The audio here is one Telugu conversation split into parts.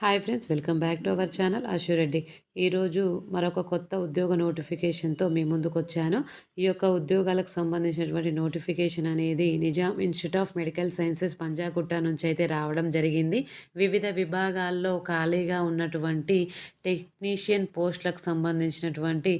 Hi friends welcome back to our channel Ashu Reddy ఈరోజు మరొక కొత్త ఉద్యోగ నోటిఫికేషన్తో మీ ముందుకు వచ్చాను. ఈ యొక్క ఉద్యోగాలకు సంబంధించినటువంటి నోటిఫికేషన్ అనేది Nizam Institute of Medical Sciences Panjagutta నుంచి అయితే రావడం జరిగింది. వివిధ విభాగాల్లో ఖాళీగా ఉన్నటువంటి టెక్నీషియన్ పోస్టులకు సంబంధించినటువంటి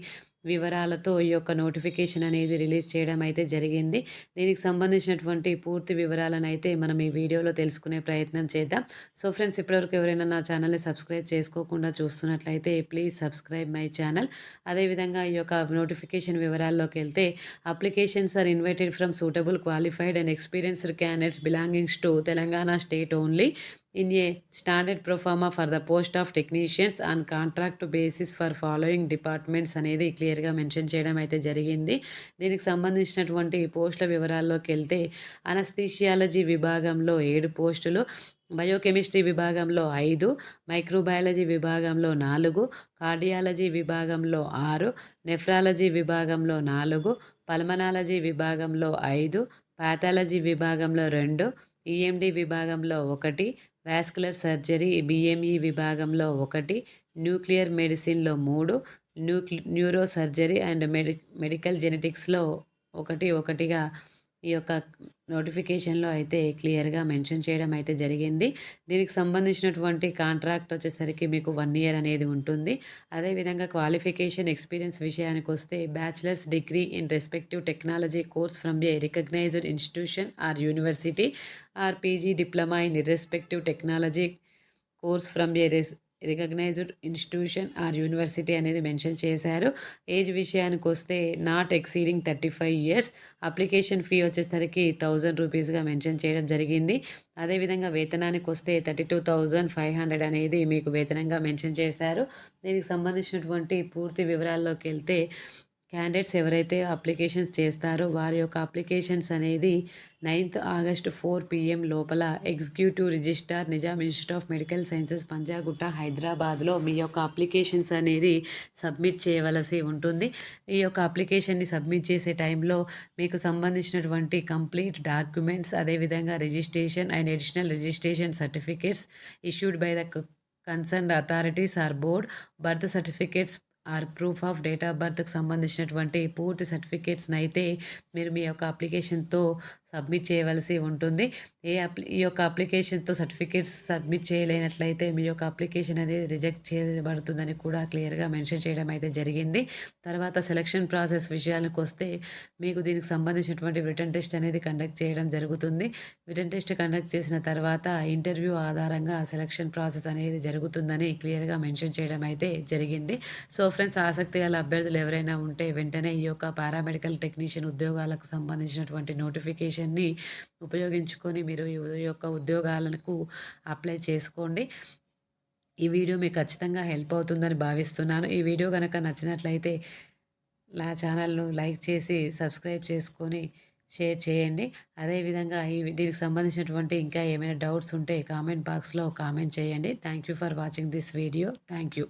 వివరాలతో ఈ యొక్క నోటిఫికేషన్ అనేది రిలీజ్ చేయడం అయితే జరిగింది. దీనికి సంబంధించినటువంటి పూర్తి వివరాలను అయితే మనం ఈ వీడియోలో తెలుసుకునే ప్రయత్నం చేద్దాం. సో ఫ్రెండ్స్ ఇప్పటివరకు ఎవరైనా నా ఛానల్ని సబ్స్క్రైబ్ చేసుకోకుండా చూస్తున్నట్లయితే ప్లీజ్ సబ్స్క్రైబ్ మై ఛానల్. అదేవిధంగా ఈ యొక్క నోటిఫికేషన్ వివరాల్లోకి వెళ్తే applications are invited from suitable qualified and experienced candidates belongings to Telangana state only. In a standard proforma for the post of technicians and contract basis for following departments అనేది క్లియర్గా మెన్షన్ చేయడం అయితే జరిగింది. దీనికి సంబంధించినటువంటి పోస్టుల వివరాల్లోకి వెళ్తే అనస్థీషియాలజీ విభాగంలో ఏడు పోస్టులు బయోకెమిస్ట్రీ విభాగంలో ఐదు మైక్రోబయాలజీ విభాగంలో నాలుగు కార్డియాలజీ విభాగంలో ఆరు నెఫ్రాలజీ విభాగంలో నాలుగు పల్మనాలజీ విభాగంలో ఐదు పాథాలజీ విభాగంలో రెండు ఈఎండి విభాగంలో ఒకటి వాస్కులర్ సర్జరీ బిఎంఈ విభాగంలో ఒకటి న్యూక్లియర్ మెడిసిన్లో మూడు nucle neuro surgery and medi medical జెనెటిక్స్లో ఒకటి ఒకటిగా ఈ యొక్క నోటిఫికేషన్లో అయితే క్లియర్గా మెన్షన్ చేయడం అయితే జరిగింది. దీనికి సంబంధించినటువంటి కాంట్రాక్ట్ వచ్చేసరికి మీకు వన్ ఇయర్ అనేది ఉంటుంది. అదేవిధంగా క్వాలిఫికేషన్ ఎక్స్పీరియన్స్ విషయానికి వస్తే bachelors degree in respective technology course from a recognised institution or university or PG diploma in respective technology course from a res recognised institution or university అనేది మెన్షన్ చేశారు. ఏజ్ విషయానికి వస్తే not exceeding thirty five years. Application fee వచ్చేసరికి థౌజండ్ రూపీస్గా మెన్షన్ చేయడం జరిగింది. అదేవిధంగా వేతనానికి వస్తే thirty two thousand five hundred అనేది మీకు వేతనంగా మెన్షన్ చేశారు. దీనికి సంబంధించినటువంటి పూర్తి వివరాల్లోకి వెళ్తే క్యాండిడేట్స్ ఎవరైతే అప్లికేషన్స్ చేస్తారో వారి యొక్క అప్లికేషన్స్ అనేది నైన్త్ ఆగస్ట్ ఫోర్ పిఎం లోపల executive registrar Nizam Institute of Medical Sciences Panjagutta హైదరాబాద్లో మీ యొక్క అప్లికేషన్స్ అనేది సబ్మిట్ చేయవలసి ఉంటుంది. ఈ యొక్క అప్లికేషన్ని సబ్మిట్ చేసే టైంలో మీకు సంబంధించినటువంటి కంప్లీట్ డాక్యుమెంట్స్ అదేవిధంగా registration and additional registration certificates issued by the concern authorities or board birth certificates or proof of date of బర్త్కి సంబంధించినటువంటి పూర్తి సర్టిఫికేట్స్ని అయితే మీరు మీ యొక్క అప్లికేషన్తో సబ్మిట్ చేయవలసి ఉంటుంది. ఏ అప్లి ఈ యొక్క అప్లికేషన్తో సర్టిఫికేట్స్ సబ్మిట్ చేయలేనట్లయితే మీ యొక్క అప్లికేషన్ అనేది రిజెక్ట్ చేయబడుతుందని కూడా క్లియర్గా మెన్షన్ చేయడం అయితే జరిగింది. తర్వాత సెలక్షన్ ప్రాసెస్ విషయానికి వస్తే మీకు దీనికి సంబంధించినటువంటి రిటర్న్ టెస్ట్ అనేది కండక్ట్ చేయడం జరుగుతుంది. రిటర్న్ టెస్ట్ కండక్ట్ చేసిన తర్వాత ఇంటర్వ్యూ ఆధారంగా సెలక్షన్ ప్రాసెస్ అనేది జరుగుతుందని క్లియర్గా మెన్షన్ చేయడం అయితే జరిగింది. సో ఫ్రెండ్స్ ఆసక్తి గల అభ్యర్థులు ఎవరైనా ఉంటే వెంటనే ఈ యొక్క పారామెడికల్ టెక్నీషియన్ ఉద్యోగాలకు సంబంధించినటువంటి నోటిఫికేషన్ని ఉపయోగించుకొని మీరు ఈ యొక్క ఉద్యోగాలకు అప్లై చేసుకోండి. ఈ వీడియో మీకు ఖచ్చితంగా హెల్ప్ అవుతుందని భావిస్తున్నాను. ఈ వీడియో కనుక నచ్చినట్లయితే నా ఛానల్ను లైక్ చేసి సబ్స్క్రైబ్ చేసుకొని షేర్ చేయండి. అదేవిధంగా ఈ దీనికి సంబంధించినటువంటి ఇంకా ఏమైనా డౌట్స్ ఉంటే కామెంట్ బాక్స్లో కామెంట్ చేయండి. Thank you for watching this video. Thank you.